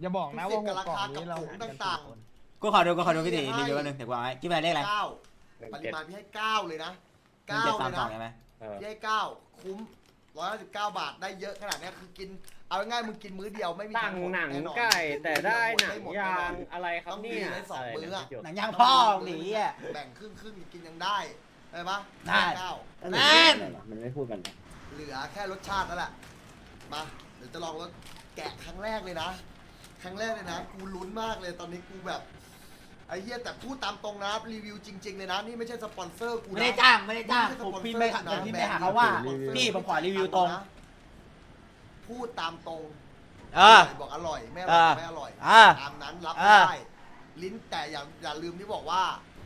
อย่าบอกนะพิว่าเศษกับหกกล่องราคานี้เรากับหารผกังนต่าสี่งคนกูขอดูกูขอดูพี่ตีรีวิวแป๊บนึงเดี๋ยวกูเอาไว้กิ๊บอะไรเลขอะไรเก้าหนึ่งปริเจ็ดมาณพี่ให้เก้าเลยนะหนึ่งเก้าเจ็ดเลสามยนะสองใช่ไหมเออพี่ให้เก้าคุ้มร้อยห้าสิบเก้าบาทได้เยอะขนาดเนี้ยคือกิน เอาง่ายๆมึงกินมื้อเดียวไม่มีตั้งทาหมดหนังแน่นอนไก่แต่ได้หนังม่มดยาแน่นงอนอะไรครับต้องเนี่ยมีไว้สองมื้ออะะไรเนี่ยหนังยางพ่อหนีอะ แบ่งครึ่งครึ่งๆกินยังได้ได้ปะได้ เก้า นั่น มันไม่พูดกัน เหลือแค่รสชาตินั่นแหละมา เดี๋ยวจะลองรสแกะครั้งแรกเลยนะ ครั้งแรกเลยนะ กูลุ้นมากเลยตอนนี้กูแบบไอ้เหี้ยแต่พูดตามตรงนะรีวิวจริงๆเลยนะนี่ไม่ใช่สปอนเซอร์กูนะ ไม่ได้จ้างไม่ได้จ้างผมพิมพ์ไปผมพิมพ์ไปหาเขาว่า พี่ผมขอรีวิวตรง พูดตามตรงเออบอกอร่อยไม่อเอร่อยอไม่อร่อยอ่าตามนั้นรับอ่าได้ลิ้นแต่อย่าอย่าลืมที่บอกว่า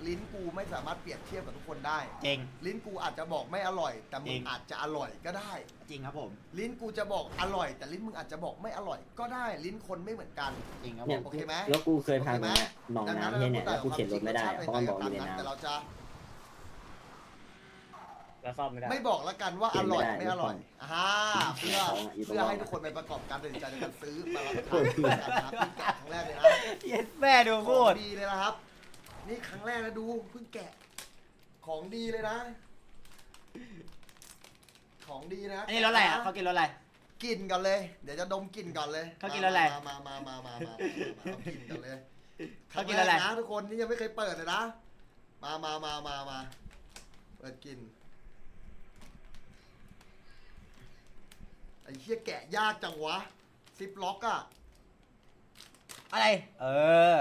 ลิ้นกูไม่สามารถเปรียบเทียบกับทุกคนได้จริงลิ้นกูอาจจะบอกไม่อร่อย แต่มึจริง งอาจจะอร่อยก็ได้ จริงครับผม ลิ้นกูจะบอกอร่อย แต่ลิ้นมึงอาจจะบอกไม่อร่อย ก็ได้ลิ้นคนไม่เหมือนกัน จริงครับผเนี่ยม โอเคไหม แล้วกูเคยพาโอไปไหมหนองดัน้ำเนี่ยเนี่ยแล้วกูเข็นรถไม่ได้ชาติเพราะมันบอกอยู่ในตามน้แต่เราจะแล้วซ่อมไม่ได้ ไม่บอกแล้วกันว่าอร่อยเขียนไม่ไม่ได้อร่อยอ่าเพื่อของอะอยู่ตรงเพื่อให้นั้นทุกคนไปประกอบการตัดสินใจในการซื้อมารับประทานกันนะครับนี่แกะครั้งแรกเลยนะเย็ดแม่ดูขพูองดดีเลยนะครับ นี่ครั้งแรกนะดูเพิ่งแกะ ของดีเลยนะ ของดีนะอันนี้รถอะไรอะเขากินรถอะไรกลิ่นก่อนเลย เดี๋ยวจะดมกลิ่นก่อนเลยเขากินอะไรมามามามามามามาเอากลิ่นก่อนเลยเขากินอะไร คงแนะทุกคนนี่ยังไม่เคยเปิดเลยนะ มามามามามาเปิดกลิ่นไอ้เหี้ยแกะยากจังวะซิปล็อกอะอะไร เออ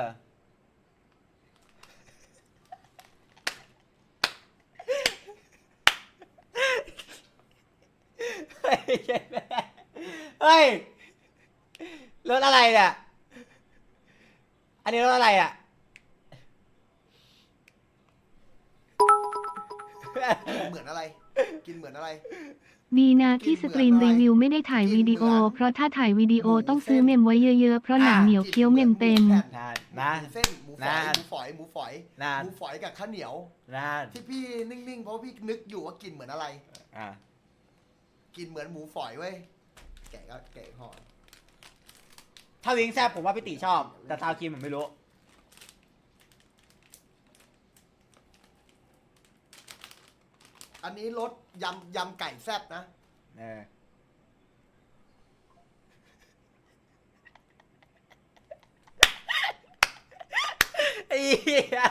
เฮ้ยเย็ดแม่เฮ้ย รถอะไรเนี่ย อันนี้รถอะไรอะกินเหมือนอะไร กินเหมือนอะไร ดีนะที่สตรีมรีวิวไม่ได้ถ่ายวิดีโอ เพราะถ้าถ่ายวิดีโอต้องซื้อเมมไว้เยอะๆ เพราะหนังเหนียวเคี้ยวเมมเต็มนานนะหมูเส้นหมูฝอยนานหมูฝอยหมูฝอยนาน หมูฝอยกับข้าวเหนียวนานที่พี่นิ่งๆเพราะพี่นึกอยู่ว่ากินเหมือนอะไร อะ กินเหมือนหมูฝอยเว้ย แกะก็แกะห่อถ้าวิงแซบผมว่าพี่ติชอบ แต่ทาวครีมผมไม่รู้ อันนี้รสยำยำไก่แซ่บนะ เออ ไอ้เหี้ย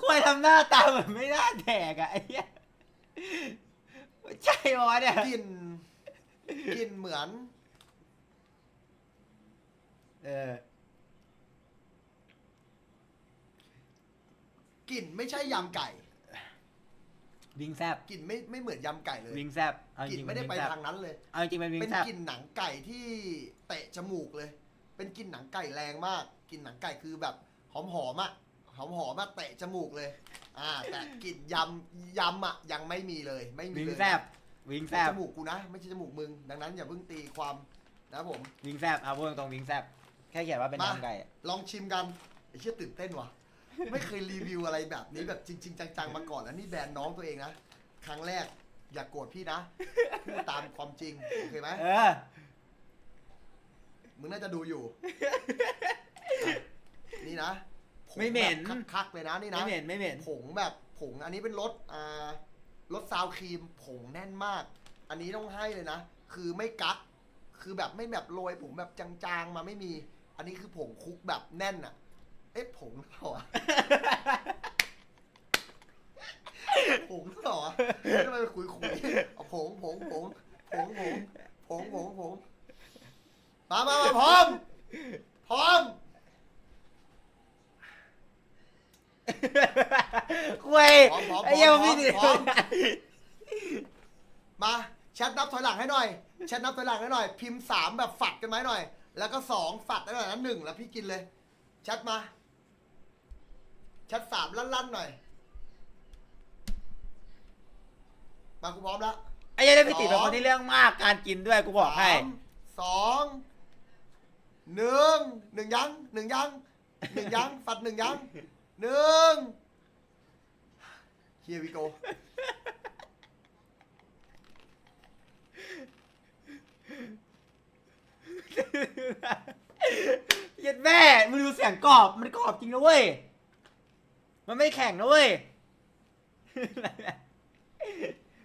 ควายทำหน้าตาเหมือนไม่น่าแดกอะไอ้เหี้ย ใช่ปะวะเนี่ยกินกินเหมือน เออกลิ่นไม่ใช่ยำไก่ วิงแซบกลิ่นไม่ไม่เหมือนยำไก่เลยวิงแซบเอาจกลิ่นริงๆไม่ได้ไปวิงแซ่บทางนั้นเลย เอาจริงๆเป็นวิงเป็นแซบกลิ่นหนังไก่ที่เตะจมูกเลย เป็นกลิ่นหนังไก่แรงมากกลิ่นหนังไก่คือแบบหอมหอมๆอะหอมหอมๆอะเตะจมูกเลย อ่า แต่กลิ่นยำยำอะยังไม่มีเลย ไม่มีวิงเลยแซบวิงแซบจมูกกูนะ ไม่ใช่จมูกมึง ดังนั้นอย่าเพิ่งตีความนะผม วิงแซบเอาพูดตรงๆวิงแซบแค่เขียนว่าเป็นมา น้ำไก่อะลองชิมกันไอ้เชี่ยตื่นเต้นว่ะ ไม่เคยรีวิวอะไรแบบนี้แบบจริง ๆ จังๆมาก่อนแล้วนี่แบรนด์น้องตัวเองนะครั้งแรกอย่ากโกรธพี่นะพูดตามความจริงโอเคไหมเออมึงน่าจะดูอยู่นี่นะผง ไม่เหม็น แบบคักๆเลยนะนี่ไม่นะเหม็นไม่เหม็น ผงแบบผงอันนี้เป็นรสอ่ารสซาวครีมผงแน่นมาก อันนี้ต้องให้เลยนะ คือไม่กัก คือแบบไม่แบบโรยผงแบบจางๆมาไม่มี อันนี้คือผงคุกแบบแน่นอะเอ๊ะผงหรือเปล่าอะผงหรือเปล่าอะทำไมมันคุยคุยๆเอาผงผงผงผงผงผงผงผงมามามาพร้อม พร้อม คุยพร้อมพร้อมไอ้เหี้ยพร้อมพี่ดิพร้อม มาแชทนับถอยหลังให้หน่อยแชทนับถอยหลังให้หน่อย พิมพ์สามแบบฝัดกันไหมหน่อย แล้วก็สองฝัดได้หน่อยนะหนึ่งแล้วพี่กินเลยแชทมาแชทสามลั่นๆหน่อยมากูพร้อมแล้ว ไอ้เหี้ยพี่ติเป็นคนที่เรื่องมากการกินด้วยกูบอกให้ สามสองหนึ่งหนึ่งยังหนึ่งยังหนึ่งยังฝัดหนึ่งยัง หนึ่ง Here we go ไยงกรอบ มันกรอบจริงนะเว้ย มันไม่แข็งนะเว้ย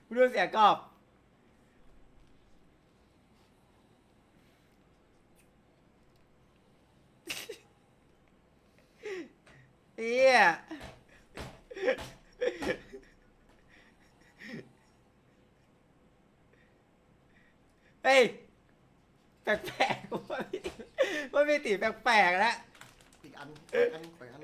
มึงดูเสียงกรอบ เฮียเฮ้ย แปลกๆว่าพี่ว่าพี่ตีแปลกๆแล้ว อีกอันอีกอันอีกอัน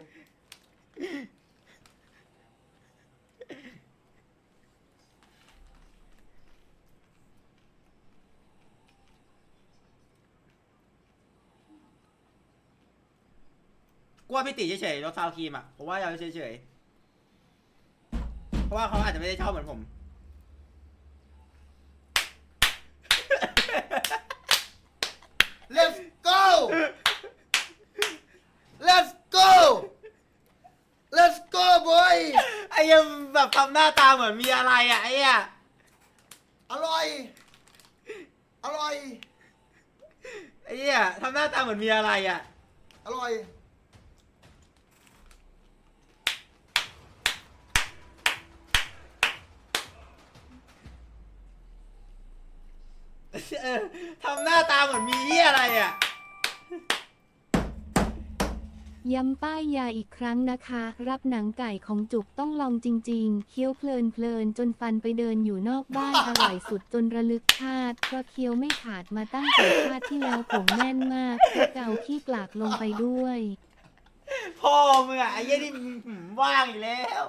กลัวพี่ตีเฉยๆรถซาวครีมอะผมว่าเราเฉยๆเพราะว่าเขาอาจจะไม่ได้ชอบเหมือนผมเล let's go let's go let's go boy ไอ้ยังแบบทำหน้าตาเหมือนมีอะไรอะไอ้เนี่ยอร่อย อร่อย ไอ้เนี่ยทำหน้าตาเหมือนมีอะไรอะ อร่อย เออทำหน้าตาเหมือนมีเหี้ยอะไรอะ ย้ำป้ายยาอีกครั้งนะคะ รับหนังไก่ของจุกต้องลองจริงๆ เคี้ยวเพลินเพลินๆจนฟันไปเดินอยู่นอกบ้าน อร่อยสุดจนระลึกชาติเพราะเคี้ยวไม่ขาดมาตั้งแต่ชาติที่แล้วผมแน่นมากเกาขี้กลากลงไปด้วย พ่อมึงอะไอ้เหี้ยนี่มึงหืมว่างอีกแล้ว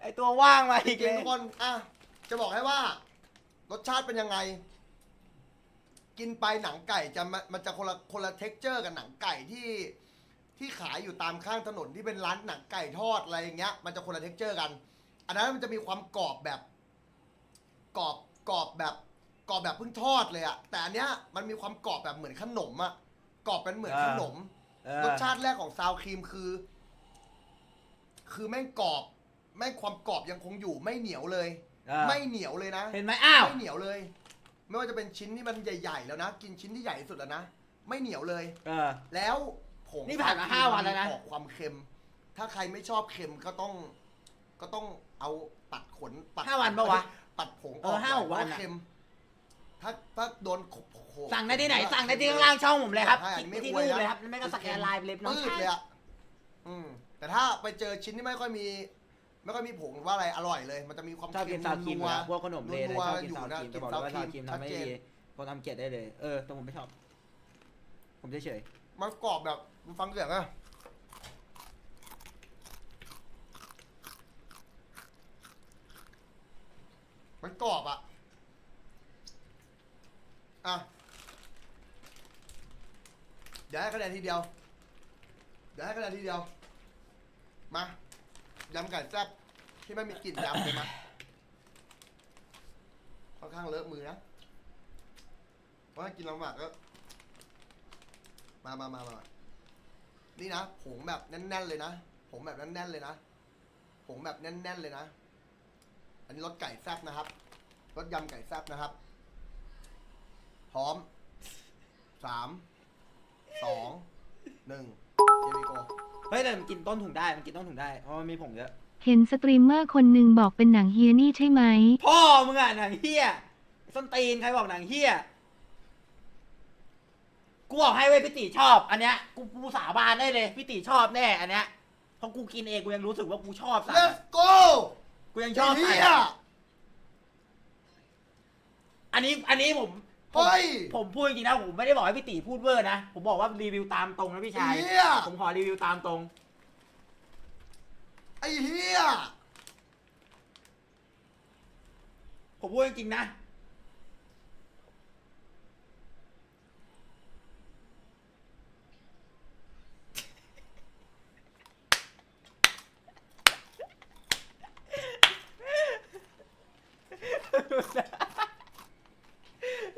ไอ้ตัวว่างมาอีกจริงแล้ทุกวคนอะจะบอกให้ว่า รสชาติเป็นยังไง กินไปหนังไก่จะมันมันจะคนละคนละเท็กเจอร์กับหนังไก่ที่ ที่ขายอยู่ตามข้างถนนที่เป็นร้านหนังไก่ทอดอะไรอย่างเงี้ย มันจะคนละเท็กเจอร์กัน อันนั้นมันจะมีความกรอบแบบกรอบกรอบแบบกรอบแบบเพิ่งทอดเลยอะแต่อันเนี้ยมันมีความกรอบแบบเหมือนขนมอะกรอบเป็นเหมือนขนม เออรสชาติแรกของซาวครีมคือ คือแม่งกรอบ แม่งความกรอบยังคงอยู่ไม่เหนียวเลย เออไม่เหนียวเลยนะ เห็นไหมอ้าว ไม่เหนียวเลย ไม่ว่าจะเป็นชิ้นที่มันใหญ่ๆแล้วนะ กินชิ้นที่ใหญ่ที่สุดแล้วนะ ไม่เหนียวเลย เออ แล้วผงนี่ผ่านมาซห้าวันแล้วนะ ออกความเค็ม ถ้าใครไม่ชอบเค็มก็ต้อง ก็ต้องเอาปัดขนปัดห้าวันปะวะปัดผงเออห้าหกวันเพอะราะเค็ม ถ้าถ้าโดนโขโขสั่งได้ที่ไหน สั่งได้ที่ข้างล่างช่องผมเลยครับใช่อันนี้ที่ไม่ที่อวยนะนู่นเลยครับไม่ก็สแกนไลน์ไปเลยน้องปืดชายเลยอะอืมแต่ถ้าไปเจอชิ้นที่ไม่ค่อยมี ไม่ค่อยมีผงหรือว่าอะไรอร่อยเลย มันจะมีความชอบกินซาวครีมนัวนะพวกขนมเลยนัวชอบกินอยู่ซาวนะครีมกิจะนบอกเลยว่าซาซาววคครีรีมมทำไม่ชัดเจดีนคนทำเกลียดได้เลยเออแต่ผมไม่ชอบ ผมเฉยมันกรอบแบบฟังเสียงอะมันกรอบอะอะเดี๋ยวให้คะแนนทีเดียว เดี๋ยวให้คะแนนทีเดียว มา ยำไก่แซ่บที่ไม่มีกลิ่นยำเลยมาค่อนข้างเลอะมือนะเพราะถ้ากินลำบากก็มามามามานี่นะผงแบบแน่น ๆ เลยนะผงแบบแน่นๆเลยนะผงแบบแน่น ๆ เลยนะ อันนี้รสไก่แซ่บนะครับรสยำไก่แซ่บนะครับ พร้อมสามสองหนึ่ง เฮ้ยแต่มันกินต้นถุงได้ มันกินต้นถุงได้ เพราะมันมีผงเยอะ เห็นสตรีมเมอร์คนหนึ่งบอกเป็นหนังเฮียนี่ใช่ไหม พ่อมึงอะหนังเฮียส้นตีนใครบอกหนังเฮียกูบอกให้เว้ยพี่ติชอบ อันเนี้ยกูกูสาบานได้เลยพี่ติชอบแน่อันเนี้ยเพราะกูกินเองกูยังรู้สึกว่ากูชอบสัตว์ Let's อะ go กูยังชอบไอ้สัตเฮีว์ยอะอันนี้อันนี้ผมผม เฮ้ย ผมพูดจริงๆนะผมไม่ได้บอกให้พี่ติพูดเวอร์นะ ผมบอกว่ารีวิวตามตรงนะพี่ชายไอ้เหี้ย ผมขอรีวิวตามตรง ไอ้เฮียผมพูดจริงๆนะ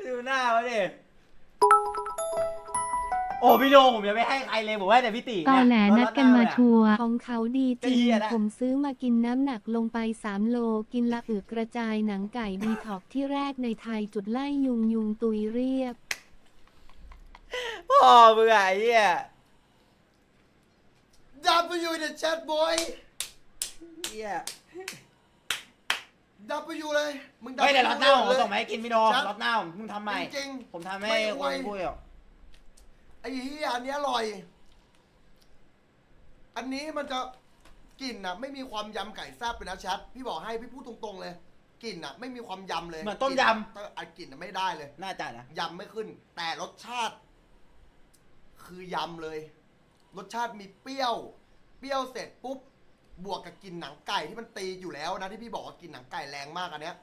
ดูหน้าเขาดิโอ้ พี่โลผมยังไม่ให้ใครเลยผมให้แต่พี่ติตอแหลเยนัดกันมาเยทัวร์ของเขาดีจริจะเหี้งยละผมซื้อมากินน้ำหนักลงไป3โล กินละอึกกระจายหนังไก่ดีท็อกที่แรกในไทยจุดไล่ยุงยุงตุยเรียบพ่อมึงอะไอ้เหี้ย W in the chat boy เหี้ย W เลย มึงเฮ้ยเดี๋ยวรถเน่าลผมยส่งมาให้กินพี่โนชัดรถเน่ามึงทำใหม่จริงผมทำไม่ให้อควยนพูดหรอก ไอ้เฮียอันนี้อร่อย อันนี้มันจะกลิ่นอะ ไม่มีความยำไก่แซ่บเลยนะแชทพี่บอกให้พี่พูดตรงๆเลยกลิ่นอะ ไม่มีความยำเลยเหมือนต้มยกลิ่นอะกลิ่นอะไม่ได้เลยำน่าจะนะ ยำไม่ขึ้น แต่รสชาติ คือยำเลย รสชาติมีเปรี้ยว เปรี้ยวเสร็จปุ๊บ บวกกับกลิ่นหนังไก่ที่มันตีอยู่แล้วนะที่พี่บอกว่ากลิ่นหนังไก่แรงมากอันเนี้ย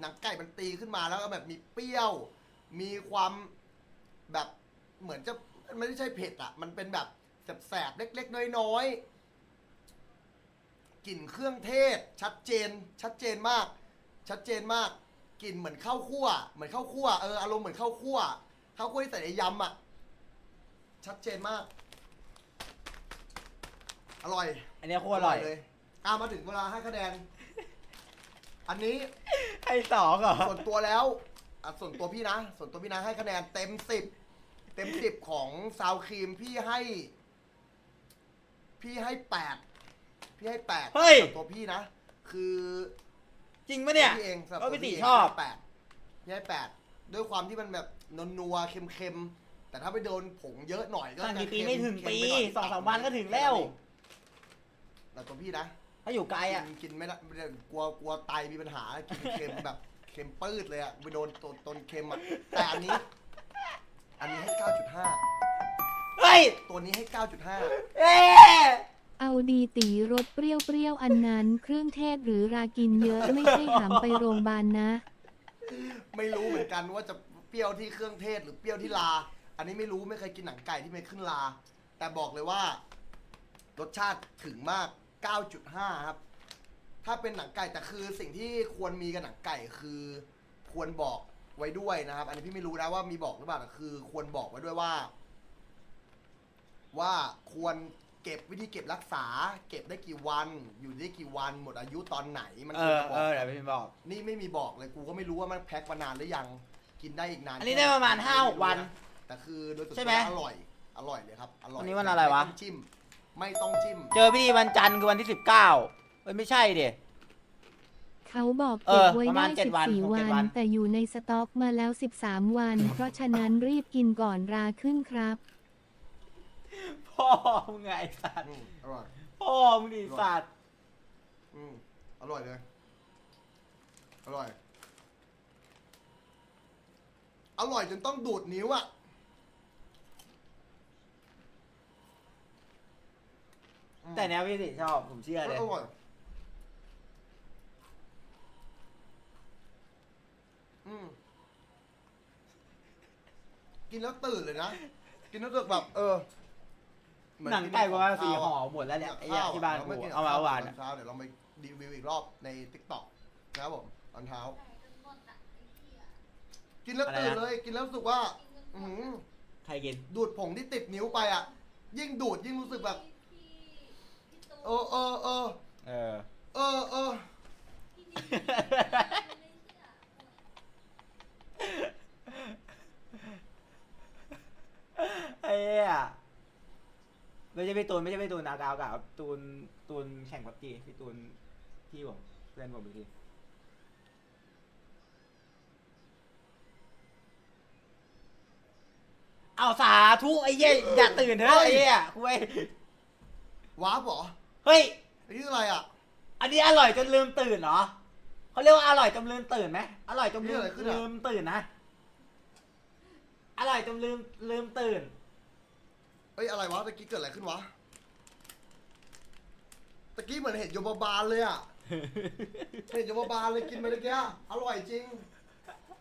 หนังไก่มันตีขึ้นมาแล้วก็แบบมีเปรี้ยว มีความแบบเหมือนจะ มันไม่ใช่เผ็ดอะ มันเป็นแบบแสบๆเล็ก ๆ น้อยๆกลิ่นเครื่องเทศ ชัดเจน ชัดเจนมาก ชัดเจนมากกลิ่นเหมือนข้าวคั่ว เหมือนข้าวคั่วเอออารมณ์เหมือนข้าวคั่วข้าวคั่วที่ใส่ในยำอะชัดเจนมาก อร่อยอันนี้โคตรอร่อยเลยอะมาถึงเวลาให้คะแนน อันนี้ให้สองเหรอส่วนตัวแล้วอะส่วนตัวพี่นะ ส่วนตัวพี่นะให้คะแนนเต็มสิบเต็มสิบของซาวครีมพี่ให้ พี่ให้แปดพี่ให้แปดเฮ้ยส่วนตัวพี่นะ คือจริงปะเนี่ย พี่เองสำหรับว่าตัวพี่ติพี่เงชอบให้แปดพี่ให้แปดด้วยความที่มันแบบนนัวๆเค็มๆแต่ถ้าไปโดนผงเยอะหน่อยก็ตั้งจะกี่ปีเค็ไม่ถึงเค็ปีไปหน่ยสองสามวันก็ถึงแล้วแต่ตัวพี่นะ ถ้าอยู่ไกลอะ กินกินไม่ได้ไม่ได้กลัวกลัวไตมีปัญหากินเค็มแบบเค็มปื้ดเลยอะไปโดนตนตนเค็มอะแต่อันนี้ อันนี้ให้9.5เฮ้ยตัวนี้ให้ 9.5 เอ๊ะเอาดีตีรสเปรี้ยวๆอันนั้น เครื่องเทศหรือรากินเยอะไม่ใช่หามไปโรงพยาบาลนะ ไม่รู้เหมือนกันว่าจะเปรี้ยวที่เครื่องเทศหรือเปรี้ยวที่ลา อันนี้ไม่รู้ไม่เคยกินหนังไก่ที่ไม่ขึ้นลา แต่บอกเลยว่า รสชาติถึงมาก 9.5 ครับ ถ้าเป็นหนังไก่แต่คือสิ่งที่ควรมีกับหนังไก่คือควรบอก ไว้ด้วยนะครับ อันนี้พี่ไม่รู้นะว่ามีบอกหรือเปล่าแต่คือควรบอกไว้ด้วยว่า ว่าควรเก็บวิธีเก็บรักษา เก็บได้กี่วัน อยู่ได้กี่วันหมดอายุตอนไหนมันเอควรอจะบเออกอเดี๋ยวพี่บอก นี่ไม่มีบอกเลยกูก็ไม่รู้ว่ามันแพ็คมานานหรือยังกินได้อีกนานอันนี้ได้ประมาณแค่ห้าหกวันแต่คือโดยส่วนใช่ตัวไหมอร่อย อร่อยเลยครับอร่อยวันนี้วันอะไรวะ ม่ต้องจิ้ม ไม่ต้องจิ้ม เจอพี่ดีวันจันทร์คือวันที่สิบเก้าเอ้ยไม่ใช่ดิ เขาบอกเอเก็บอไว้ประมาได้ณเจ็ดวัน14หกวัเจ็ดนวัน แต่อยู่ในสต็อกมาแล้ว 13 วัน เพราะฉะนั้นรีบกินก่อนราขึ้นครับ พ่อมึงไงไอ้สัตว์อืมอร่อย พ่อมึงดิสัตว์อืมอร่อยเลย อร่อย อร่อยจนต้องดูดนิ้วอะอืมแต่เนี้ยพี่ดิชอบผมเชื่อเลยอร่อย อืมกินแล้วตื่นเลยนะ กินแล้วรู้สึกแบบ เออเมือหนังกิไก่ประมาณขสี่ข้วห่ออะหมดแล้วเนี่ยกับไอ้เหี้ยข้วที่บ้านเรกูไม่กิเอามาเอาวานตอะอนเช้าเดี๋ยวเราไปรีวิวอีกรอบในติ๊กต็อกนะครับผมตอนเช้า กินแล้วตื่นเลย กินแล้วรู้สึกว่า อือหือใครกิน ดูดผงที่ติดนิ้วไปอะ ยิ่งดูดยิ่งรู้สึกแบบ เออเออเออเออ เออเออ ไอ้เหี้ยไม่ใช่พี่ตูนไม่ใช่พี่ตูนนากาวกับตูนตูนแข่งพับจีพี่ตูนพี่ผมเพื่อนผมอีกทีเอาสาธุไอ้เหี้ยอย่าตื่นเถอะไอ้เหี้ยเว้ยว้าบเหรอเฮ้ยไอ้นี่อะไรอะ อันนี้อร่อยจนลืมตื่นเหรอ เขาเรียกว่าอร่อยจนลืมตื่นไหมอร่อยจนลืนี่มอะไรขึ้นอะ ลืมตื่นนะ อร่อยจนลืมลืมตื่น เอ้ยอะไรวะตะกี้เกิดอะไรขึ้นวะตะกี้เหมือนเห็นโยมบาลเลยอะเห็นโยมบาลเลยกินไปเมื่อกี้อร่อยจริง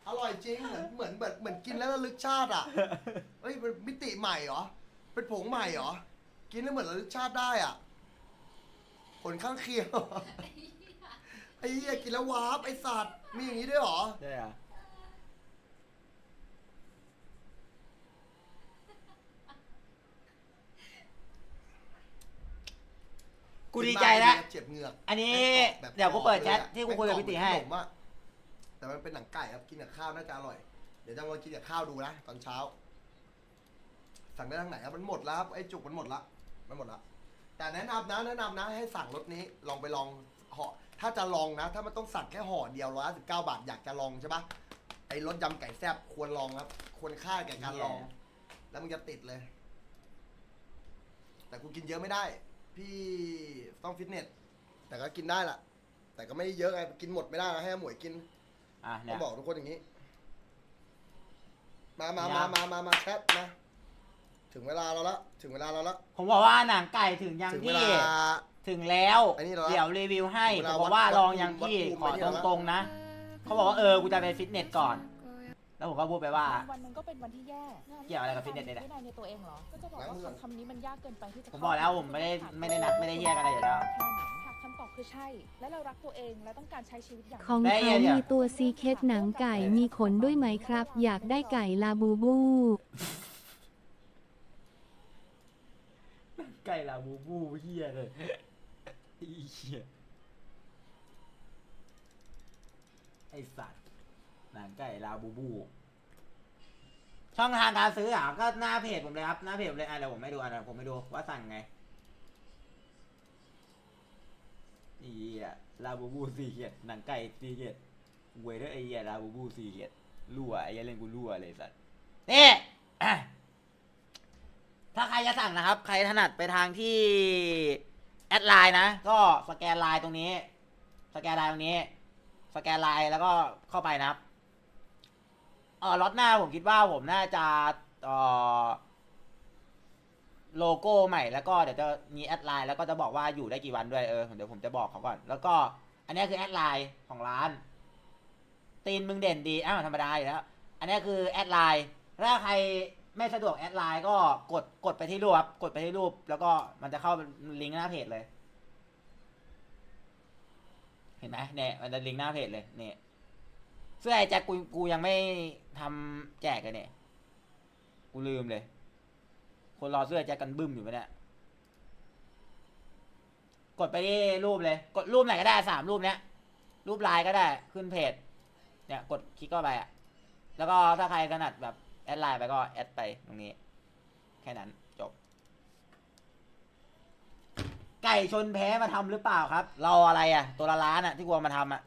อร่อยจริง เหมือนเหมือนแบบเหมือนกินแล้วระลึกชาติอะเฮ้ยเป็นมิติใหม่เหรอเป็นผงใหม่เหรอกินแล้วเหมือนระลึกชาติได้อะผลข้างเคียง ไอ้เหี้ย กินแล้ววาร์ปไอ้สัตว์มีอย่างนี้ด้วยเหรอ ใช่เหรอกูดีใจแล้ว เจ็บเหงือกอันนี้แบบเดี๋ยวกูเปิดแชทกรอบเลยอะที่กูคุยกับพี่ติให้ไม่กรอบเมือนขนมอะแต่มันเป็นหนังไก่ครับกินกับข้าวน่าจะอร่อย เดี๋ยวจะลองกินกับข้าวดูนะตอนเช้า สั่งได้ทางไหนครับมันหมดแล้วครับไอ้จุกมันหมดละมันหมดละแต่แนะนำนะแนะนำนะให้สั่งรถนี้ลองไปลองห่อ ถ้าจะลองนะ ถ้ามันต้องสั่งแค่ห่อเดียวร้อยสิบเก้าบาทอยากจะลองใช่ปะไอ้รสยำไก่แซ่บควรลองครับ ควรค่าแก่การลอง แล้วมันจะติดเลย แต่กูกินเยอะไม่ได้ พี่ต้องฟิตเนส แต่ก็กินได้ล่ะ แต่ก็ไม่ได้เยอะไงกินหมดไม่ได้นะให้อาหมวยกินอะต้เนี่อยงบอกทุกคนอย่างนี้ มามาครัมาบมามามาแชทมาถึงเวลาเราละถึงเวลาเราละ ผมบอกว่าหนังไก่ถึงยังถึงเวพี่ลา ถึงแล้ว อันนี้เหรอเดี๋ยวรีวิวให้ถึงเวแต่ลาบอกว่าวัดลองยังวัดพี่ภูมิขอไว้เนี่ยนะตรงๆนะ เขาบอกว่าเออกูจะไปฟิตเนสก่อน แล้วผมก็พูดไปว่า วันมันก็เป็นวันที่แย่เกี่ยวอะไรกับฟิตเนสเนี่ยนะ วินัยในตัวเองเหรอ ก็จะบอกว่าคำคำนี้มันยากเกินไปที่จะผมบอกแล้วผมไม่ได้ไม่ได้นัดไม่ได้แยกอะไรอยู่แล้วแค่ไหนหากคำตอบคือใช่ และเรารักตัวเองและต้องการใช้ชีวิตอย่าง ของได้เขาไงเนี่ย มีตัวซีเคสหนังไก่มีขนด้วยไหมครับ อยากได้ไก่ลาบูบู ไก่ลาบูบูเฮียเลย ไอ้เฮียไอสัตว์หนังไก่ลาบูบู ช่องทางการซื้ออะก็หน้าเพจผมเลยครับ หน้าเพจผมเลยอะเดี๋ยวผมไม่ดูอะเดี๋ยวผมไม่ดูว่าสั่งไงอีอะลาบูบูสี่เขียดหนังไก่สี่เขียดเวยด้วยไอ้เหี้ยลาบูบูสี่เขียดรั่วไอ้เหี้ยเล่นกูรั่วเลยสัตว์นี่ถ้าใครจะสั่งนะครับ ใครถนัดไปทางที่ แอดไลน์นะ ก็สแกนไลน์ตรงนี้ สแกนไลน์ตรงนี้ สแกนไลน์แล้วก็เข้าไปนะครับเออล็อตหน้าผมคิดว่าผมน่าจะเออโลโก้ใหม่แล้วก็เดี๋ยวจะมีแอดไลน์แล้วก็จะบอกว่าอยู่ได้กี่วันด้วยเออเดี๋ยวผมจะบอกเขาก่อน แล้วก็อันนี้คือแอดไลน์ของร้าน ตีนมึงเด่นดีอ้าวธรรมดาอยู่แล้ว อันนี้คือแอดไลน์ถ้าใคร ไม่สะดวกแอดไลน์ก็กดกดไปที่รูปครับกดไปที่รูป แล้วก็มันจะเข้าลิงก์หน้าเพจเลย เห็นไหมเนี่ยมันจะลิงก์หน้าเพจเลยเนี่ยเสื้อไอ้แจ็คกูกูยังไม่ทำแจกเลยเนี่ยกูลืมเลย คนรอเสื้อแจ็คกันบึ้มอยู่ปะเนี่ยกดไปที่รูปเลย กดรูปไหนก็ได้สามรูปเนี้ยรูปไลน์ก็ได้ขึ้นเพจ เนี่ย กดคลิกเข้าไปอะ แล้วก็ถ้าใครถนัดแบบ แอดไลน์ไปก็แอดไปตรงนี้ แค่นั้นจบ ไก่ชนแพ้มาทำหรือเปล่าครับรออะไรอะตัวละล้านอะที่กลัวมาทำอะ